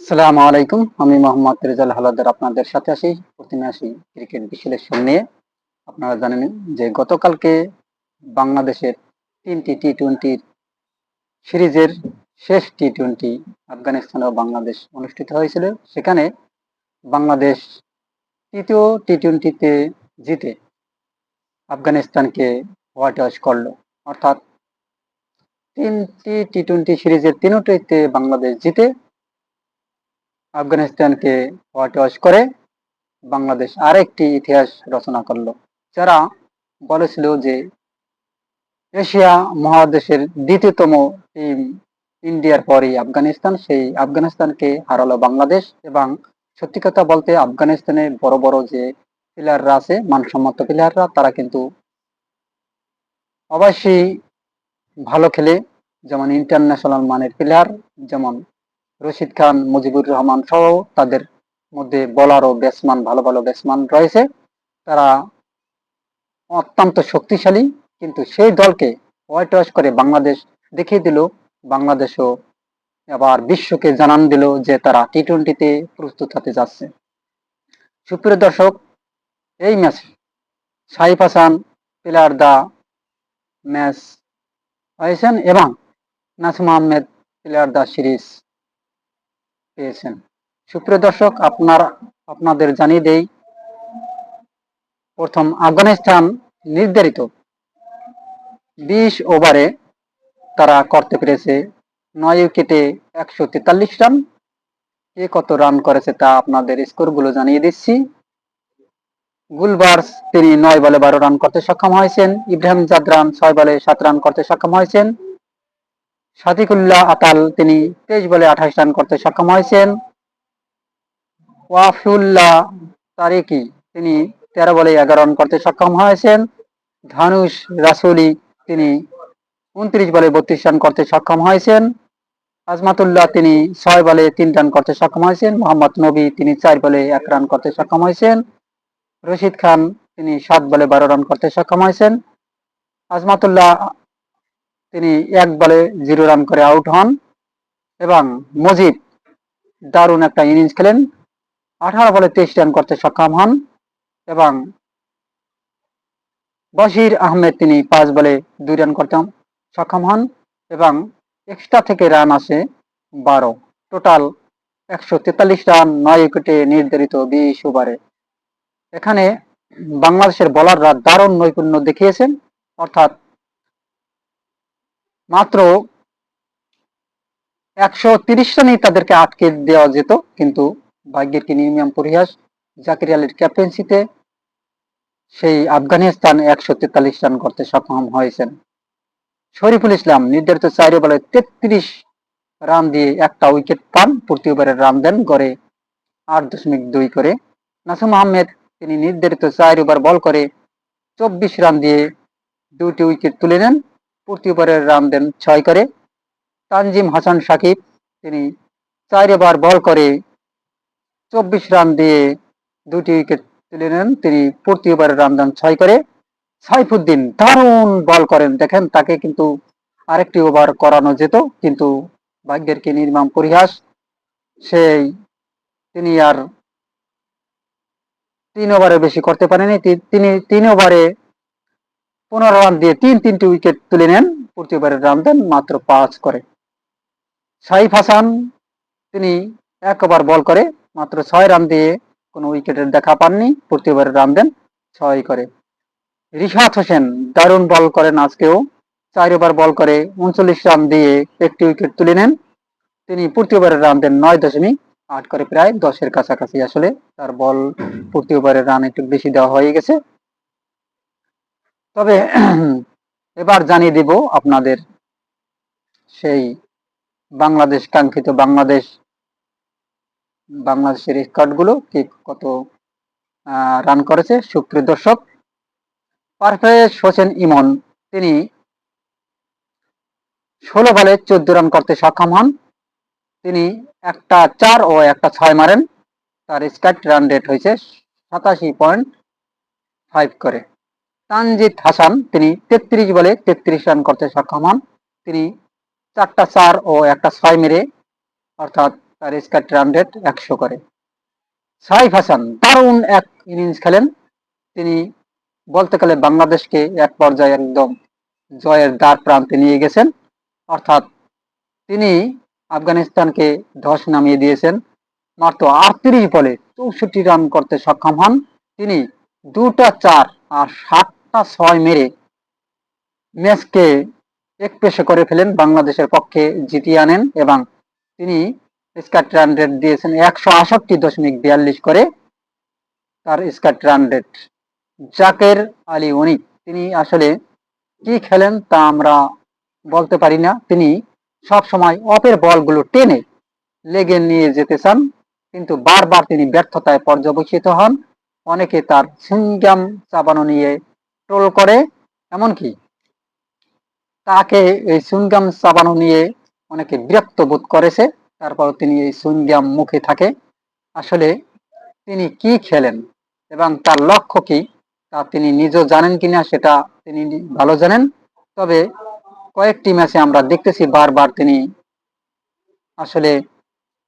আসসালামু আলাইকুম। আমি মোহাম্মদ রেজাল হালাদার আপনাদের সাথে আসি প্রথমে আসি ক্রিকেট বিশ্লেষণ নিয়ে। আপনারা জানেন যে গতকালকে বাংলাদেশের তিনটি টি টোয়েন্টির সিরিজের শেষ টি টোয়েন্টি আফগানিস্তান ও বাংলাদেশ অনুষ্ঠিত হয়েছিল। সেখানে বাংলাদেশ তৃতীয় টি টোয়েন্টিতে জিতে আফগানিস্তানকে হোয়াইট ওয়াশ করল। অর্থাৎ তিনটি টি টোয়েন্টি সিরিজের তিনটিতে বাংলাদেশ জিতে আফগানিস্তানকে হোয়াইট করে বাংলাদেশ আরেকটি ইতিহাস রচনা করল, যারা বলেছিল যে এশিয়া মহাদেশের দ্বিতীয়তম টিম ইন্ডিয়ার পরই আফগানিস্তান। সেই আফগানিস্তানকে হারালো বাংলাদেশ এবং সত্যি কথা বলতে আফগানিস্তানে বড় বড় যে প্লেয়াররা আছে, মানসম্মত প্লেয়াররা, তারা কিন্তু অবশ্যই ভালো খেলে। যেমন ইন্টারন্যাশনাল মানের প্লেয়ার যেমন রশিদ খান, মুজিবুর রহমান সহ তাদের মধ্যে বলার ও ব্যাটসম্যান ভালো ভালো ব্যাটসম্যান রয়েছে। তারা অত্যন্ত শক্তিশালী, কিন্তু সেই দলকে হোয়াইট ওয়াশ করে বাংলাদেশ দেখিয়ে দিল। বাংলাদেশও আবার বিশ্বকে জানান দিল যে তারা টি টোয়েন্টিতে প্রস্তুত হতে যাচ্ছে। সুপ্রিয় দর্শক, এই match Saif Hasan player the match হয়েছেন এবং Nasim Ahmed player the series পেয়েছেন। সুপ্রিয় দর্শক, আপনার, আপনাদের জানিয়ে দেই, প্রথম আফগানিস্তান নির্ধারিত বিশ ওভারে তারা করতে পেরেছে নয় উইকেটে একশো তেতাল্লিশ রান। কে কত রান করেছে তা আপনাদের স্কোরগুলো জানিয়ে দিচ্ছি। গুলবার্স, তিনি নয় বলে বারো রান করতে সক্ষম হয়েছেন। ইব্রাহিম জাদরান ছয় বলে সাত রান করতে সক্ষম হয়েছেন। সাদিকুল্লাহ আতাল তিনি তেইশ বলে আঠাশ রান করতে সক্ষম হয়েছেন। ওয়াফিউল্লাহ তারেকি তিনি তেরো বলে এগারো রান করতে সক্ষম হয়েছেন। ধানুষ রাসুলি তিনি উনত্রিশ বলে বত্রিশ রান করতে সক্ষম হয়েছেন। আজমাতুল্লাহ তিনি ছয় বলে তিন রান করতে সক্ষম হয়েছেন। মোহাম্মদ নবী তিনি চার বলে এক রান করতে সক্ষম হয়েছেন। রশিদ খান তিনি সাত বলে বারো রান করতে সক্ষম হয়েছেন। আজমাতুল্লাহ তিনি এক বলে জিরো রান করে আউট হন এবং মজিদ দারুণ একটা ইনিংস খেলেন। আঠারো বলে তেইশ রান করতে সক্ষম হন এবং বশির আহমেদ তিনি পাঁচ বলে দুই রান করতে সক্ষম হন এবং এক্সট্রা থেকে রান আসে বারো। টোটাল একশো তেতাল্লিশ রান নয় উইকেটে নির্ধারিত বিশ ওভারে এখানে বাংলাদেশের বলাররা দারুণ নৈপুণ্য দেখিয়েছেন। অর্থাৎ মাত্র একশো তিরিশ রানই তাদেরকে আটকে দেওয়া যেত, কিন্তু ভাগ্যের কি নিয়মিয়াম পরিহাস? জাকির আলীর ক্যাপ্টেন্সিতে সেই আফগানিস্তান একশো তেতাল্লিশ রান করতে সক্ষম হয়েছেন। শরীফুল ইসলাম নির্ধারিত চার বলে তেত্রিশ রান দিয়ে একটা উইকেট পান, প্রতি ওভারে রান দেন গড়ে আট দশমিক দুই করে। নাসুম আহমেদ, তিনি নির্ধারিত চার ওভার বল করে চব্বিশ রান দিয়ে দুটি উইকেট তুলে নেন। প্রতি ওভারে রান দেন ছয় করে। তানজিম হাসান সাকিব, তিনি চার ওভার বল করে চব্বিশ রান দিয়ে দুটি উইকেট তুলে নেন। তিনি প্রতি ওভারে রান দেন ছয় করে। সাইফুদ্দিন দারুণ বল করেন। দেখেন, তাকে কিন্তু আরেকটি ওভার করানো যেত, কিন্তু ভাগ্যের কি নির্মাম পরিহাস। সেই তিনি আর তিন ওভারে বেশি করতে পারেনি তিনি তিন ওভারে পনেরো রান দিয়ে তিন, তিনটি উইকেট তুলে নেন। প্রতি ওভারে রান দেন, মাত্র পাঁচ করে। সাইফ হাসান, তিনি এক ওভার বল করে, মাত্র ছয় রান দিয়ে কোনো উইকেটের দেখা পাননি। প্রতি ওভারে রান দেন, ছয় করে। রিশাদ হোসেন, দারুণ বল করেন আজকেও। চার ওভার বল করে, উনচল্লিশ রান দিয়ে একটি উইকেট তুলে নেন। তিনি প্রতি ওভারে রান দেন নয় দশমিক আট করে, প্রায় দশের কাছাকাছি। আসলে তার বল প্রতি ওভারে রান একটু বেশি দেওয়া হয়ে গেছে। তবে এবার জানিয়ে দিব আপনাদের সেই বাংলাদেশ, কাঙ্ক্ষিত বাংলাদেশ, বাংলাদেশের রেকর্ডগুলো কে কত রান করেছে। সুপ্রিয় দর্শক পারভেজ হোসেন ইমন, তিনি ষোলো বলে চোদ্দ রান করতে সক্ষম হন। তিনি একটা চার ও একটা ছয় মারেন। তার স্টার্ট রান রেট হয়েছে সাতাশি পয়েন্ট ফাইভ করে। তানজিদ হাসান, তিনি তেত্রিশ বলে তেত্রিশ রান করতে সক্ষম হন। তিনি চারটা চার ও একটা ছয় মেরে, অর্থাৎ তার স্কাট রান রেট একশো করে। সাইফ হাসান দারুণ এক ইনিংস খেলেন। তিনি বলতে গেলে বাংলাদেশকে এক পর্যায়ে একদম জয়ের দ্বার প্রান্তে নিয়ে গেছেন। অর্থাৎ তিনি আফগানিস্তানকে ধস নামিয়ে দিয়েছেন। মাত্র আটত্রিশ বলে চৌষট্টি রান করতে সক্ষম হন। তিনি দুটা চার আর সাতটা ছয় মেরে ম্যাচকে এক পেশে করে ফেলেন বাংলাদেশের পক্ষে জিতিয়ে আনেন এবং তিনি স্কাট রান রেট দিয়েছেন একশো আষট্টি দশমিক বিয়াল্লিশ করে। তার স্কাট রান রেট জাকের আলী অনিক তিনি আসলে কি খেলেন তা আমরা বলতে পারি না। তিনি সব সময় অপের বলগুলো টেনে লেগে নিয়ে যেতে চান, কিন্তু বারবার তিনি ব্যর্থতায় পর্যবেক্ষিত হন। অনেকে তার সিঙ্গাম চাবানো নিয়ে ট্রোল করে এমনকি তাকে এই সুইংগাম চাবানো নিয়ে অনেকে বিরক্ত বোধ করেছে তারপর তিনি এই সুইংগাম মুখে থাকে। আসলে তিনি কি খেলেন এবং তার লক্ষ্য কি, তা তিনি নিজেও জানেন কিনা সেটা তিনি ভালো জানেন। তবে কয়েকটি ম্যাচে আমরা দেখতেছি বারবার তিনি আসলে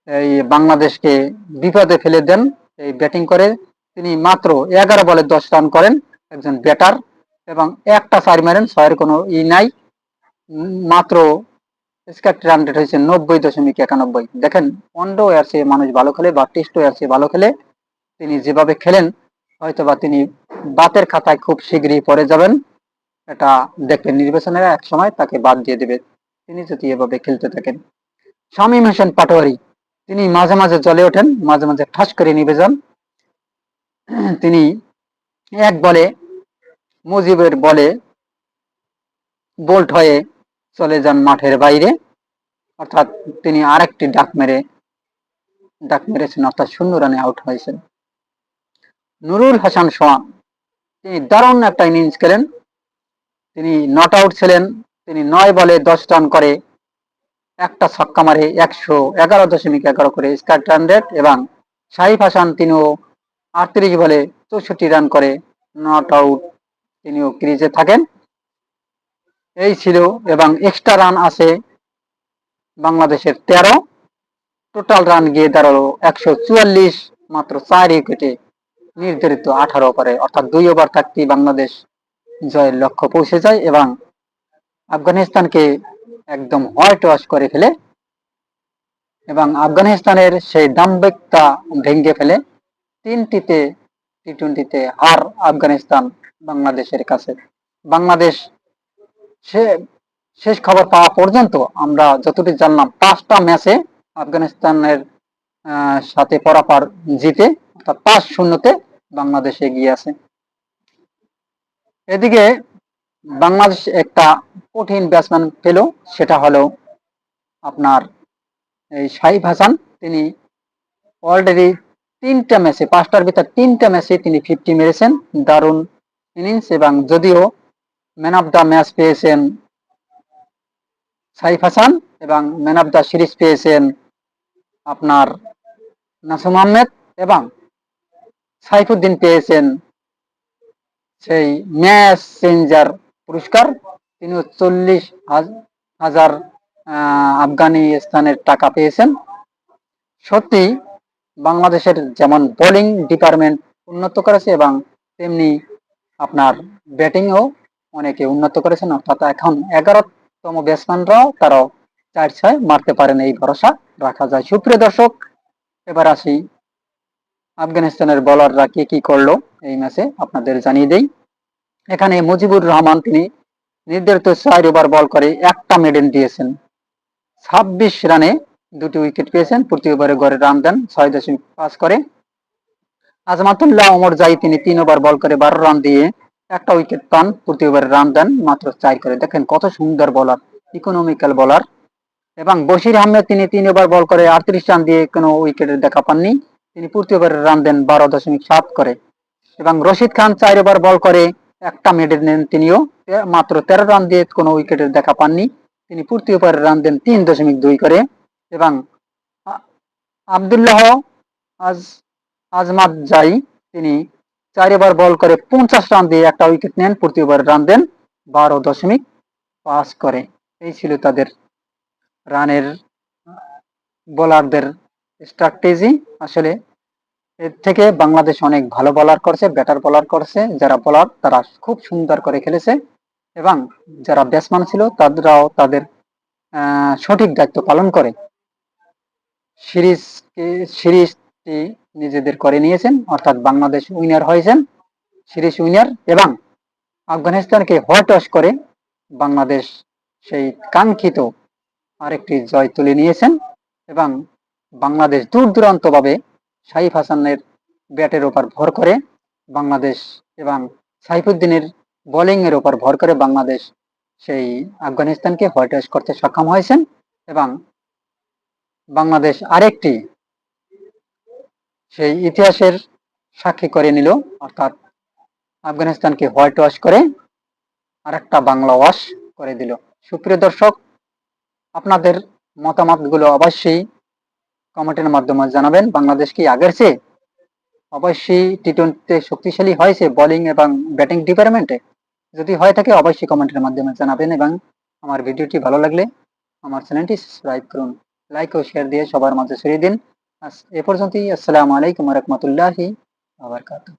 এই বাংলাদেশকে বিপদে ফেলে দেন, এই ব্যাটিং করে। তিনি মাত্র এগারো বলে দশ রান করেন, একজন ব্যাটার। এবং একটা চার মারেন ছয়ের কোনো ই নাই। মাত্র স্কাট রান রেট হয়েছে নব্বই দশমিক একানব্বই। দেখেন এর চেয়ে মানুষ ভালো খেলে বা টেস্ট চেয়ে ভালো খেলে, তিনি যেভাবে খেলেন হয়তো বা তিনি বাতের খাতায় খুব শীঘ্রই পড়ে যাবেন। এটা দেখবেন নির্বাচনের এক সময় তাকে বাদ দিয়ে দেবে, তিনি যদি এভাবে খেলতে থাকেন। শামীম হোসেন পাটোয়ারি, তিনি মাঝে মাঝে জ্বলে ওঠেন, মাঝে মাঝে ঠাস করে নিবে যান। তিনি এক বলে মুজিবের বলে বোল্ট হয়ে চলে যান মাঠের বাইরে। অর্থাৎ তিনি আরেকটি ডাক মেরে, ডাক মেরেছেন, অর্থাৎ শূন্য রানে আউট হয়েছেন। নুরুল হাসান সোহান তিনি দারুণ একটা ইনিংস খেলেন। তিনি নট আউট ছিলেন, তিনি নয় বলে দশ রান করে, একটা ছক্কা মারে একশো এগারো দশমিক এগারো করে স্কাট রান রেট এবং শাহিফ হাসান তিনিও আটত্রিশ বলে চৌষট্টি রান করে নট আউট তিনিও ক্রিজে থাকেন। এই ছিল এবং এক্সট্রা রান আছে বাংলাদেশের তেরো। টোটাল রান গিয়ে দাঁড়াল একশো চুয়াল্লিশ, মাত্র চার উইকেটে নির্ধারিত আঠারো ওভারে অর্থাৎ দুই ওভার থাকতেই বাংলাদেশ জয়ের লক্ষ্য পৌঁছে যায় এবং আফগানিস্তানকে একদম হোয়াইট ওয়াশ করে ফেলে এবং আফগানিস্তানের সেই দাম্ভিকতা ভেঙে ফেলে তিনটিতে টি টোয়েন্টিতে হার আফগানিস্তান বাংলাদেশের কাছে। বাংলাদেশ সে শেষ খবর পাওয়া পর্যন্ত আমরা যতটুকু জানলাম, পাঁচটা ম্যাচে আফগানিস্তানের সাথে পরাপার জিতে অর্থাৎ পাঁচ শূন্যতে বাংলাদেশ এগিয়ে আছে। এদিকে বাংলাদেশ একটা কঠিন ব্যাটসম্যান পেল, সেটা হলো আপনার এই শাহিব হাসান। তিনি অলরেডি তিনটা ম্যাচে পাঁচটার ভিতর তিনটা ম্যাচে তিনি ফিফটি মেরেছেন। দারুণ ইনিংস এবং যদিও ম্যান অফ দ্য ম্যাচ পেয়েছেন সাইফ হাসান এবং ম্যান অফ দ্য সিরিজ পেয়েছেন আপনার নাসুম আহমেদ এবং সাইফুদ্দিন পেয়েছেন সেই ম্যাচ চেঞ্জার পুরস্কার। তিনি চল্লিশ হাজার আফগানিস্তানের টাকা পেয়েছেন। সত্যি বাংলাদেশের যেমন বোলিং ডিপার্টমেন্ট উন্নত করেছে এবং তেমনি আপনার ব্যাটিংও অনেকে উন্নত করেছেন, অর্থাৎ এখন এগারোতম ব্যাটসম্যানরাও তারাও চার ছয় মারতে পারেন এই ভরসা রাখা যায়। সুপ্রিয় দর্শক, এবার আসি আফগানিস্তানের বলাররা কে কি করল এই ম্যাচে আপনাদের জানিয়ে দেই। এখানে মুজিবুর রহমান তিনি নির্ধারিত চার ওভার বল করে একটা মেডেন দিয়েছেন। ছাব্বিশ রানে দুটি উইকেট পেয়েছেন প্রতি ওভারে রান দেন, ছয় দশমিক পাঁচ করে। আজমাতুল্লাহ ওমর জাই তিনি তিন ওভার বল করে বারো রান দিয়ে একটা উইকেট পান প্রতি ওভারে রান দেন মাত্র চার করে। দেখেন কত সুন্দর বলার ইকোনমিক্যাল বলার এবং বশির আহমেদ, তিনি তিন ওভার বল করে আটত্রিশ রান দিয়ে কোনো উইকেটের দেখা পাননি। তিনি প্রতি ওভারে রান দেন বারো দশমিক সাত করে। এবং রশিদ খান চার ওভার বল করে একটা মেডেল নেন তিনিও মাত্র তেরো রান দিয়ে কোনো উইকেটের দেখা পাননি। তিনি প্রতি ওভারে রান দেন তিন দশমিক দুই করে। এবং আবদুল্লাহ আজ আজমাত যাই তিনি চার ওভার বল করে পঞ্চাশ রান দিয়ে একটা উইকেট নেন, প্রতি ওভারে রান দেন, বারো দশমিক পাস করে। এই ছিল তাদের রানের বোলারদের স্ট্র্যাটেজি আসলে এর থেকে বাংলাদেশ অনেক ভালো বলার করছে ব্যাটার বলার করছে। যারা বলার তারা খুব সুন্দর করে খেলেছে। এবং যারা ব্যাটসম্যান ছিল তাদেরও তাদের সঠিক দায়িত্ব পালন করে। সিরিজকে, সিরিজটি নিজেদের করে নিয়েছেন, অর্থাৎ বাংলাদেশ উইনার হয়েছেন, সিরিজ উইনার, এবং আফগানিস্তানকে ওয়াশ করে বাংলাদেশ সেই কাঙ্ক্ষিত আরেকটি জয় তুলে নিয়েছেন, এবং বাংলাদেশ দূর দূরান্তভাবে সাইফ হাসানের ব্যাটের ওপর ভর করে বাংলাদেশ, এবং সাইফুদ্দিনের বোলিং এর ওপর ভর করে বাংলাদেশ সেই আফগানিস্তানকে হোয়াইট করতে সক্ষম হয়েছেন, এবং বাংলাদেশ আরেকটি সেই ইতিহাসের সাক্ষী করে নিল, অর্থাৎ আফগানিস্তানকে হোয়াইট ওয়াশ করে আরেকটা বাংলা ওয়াশ করে দিল। সুপ্রিয় দর্শক, আপনাদের মতামতগুলো অবশ্যই কমেন্টের মাধ্যমে জানাবেন। বাংলাদেশ কি আগের চেয়ে অবশ্যই টি টোয়েন্টিতে শক্তিশালী হয়েছে বোলিং এবং ব্যাটিং ডিপার্টমেন্টে যদি হয়ে থাকে, অবশ্যই কমেন্টের মাধ্যমে জানাবেন এবং আমার ভিডিওটি ভালো লাগলে আমার চ্যানেলটি সাবস্ক্রাইব করুন। লাইক ও শেয়ার দিয়ে সবার মাঝে ছড়িয়ে দিন। এ পর্যন্তই। আসসালামু আলাইকুম রহমতুল্লাহি আবরকাতুহ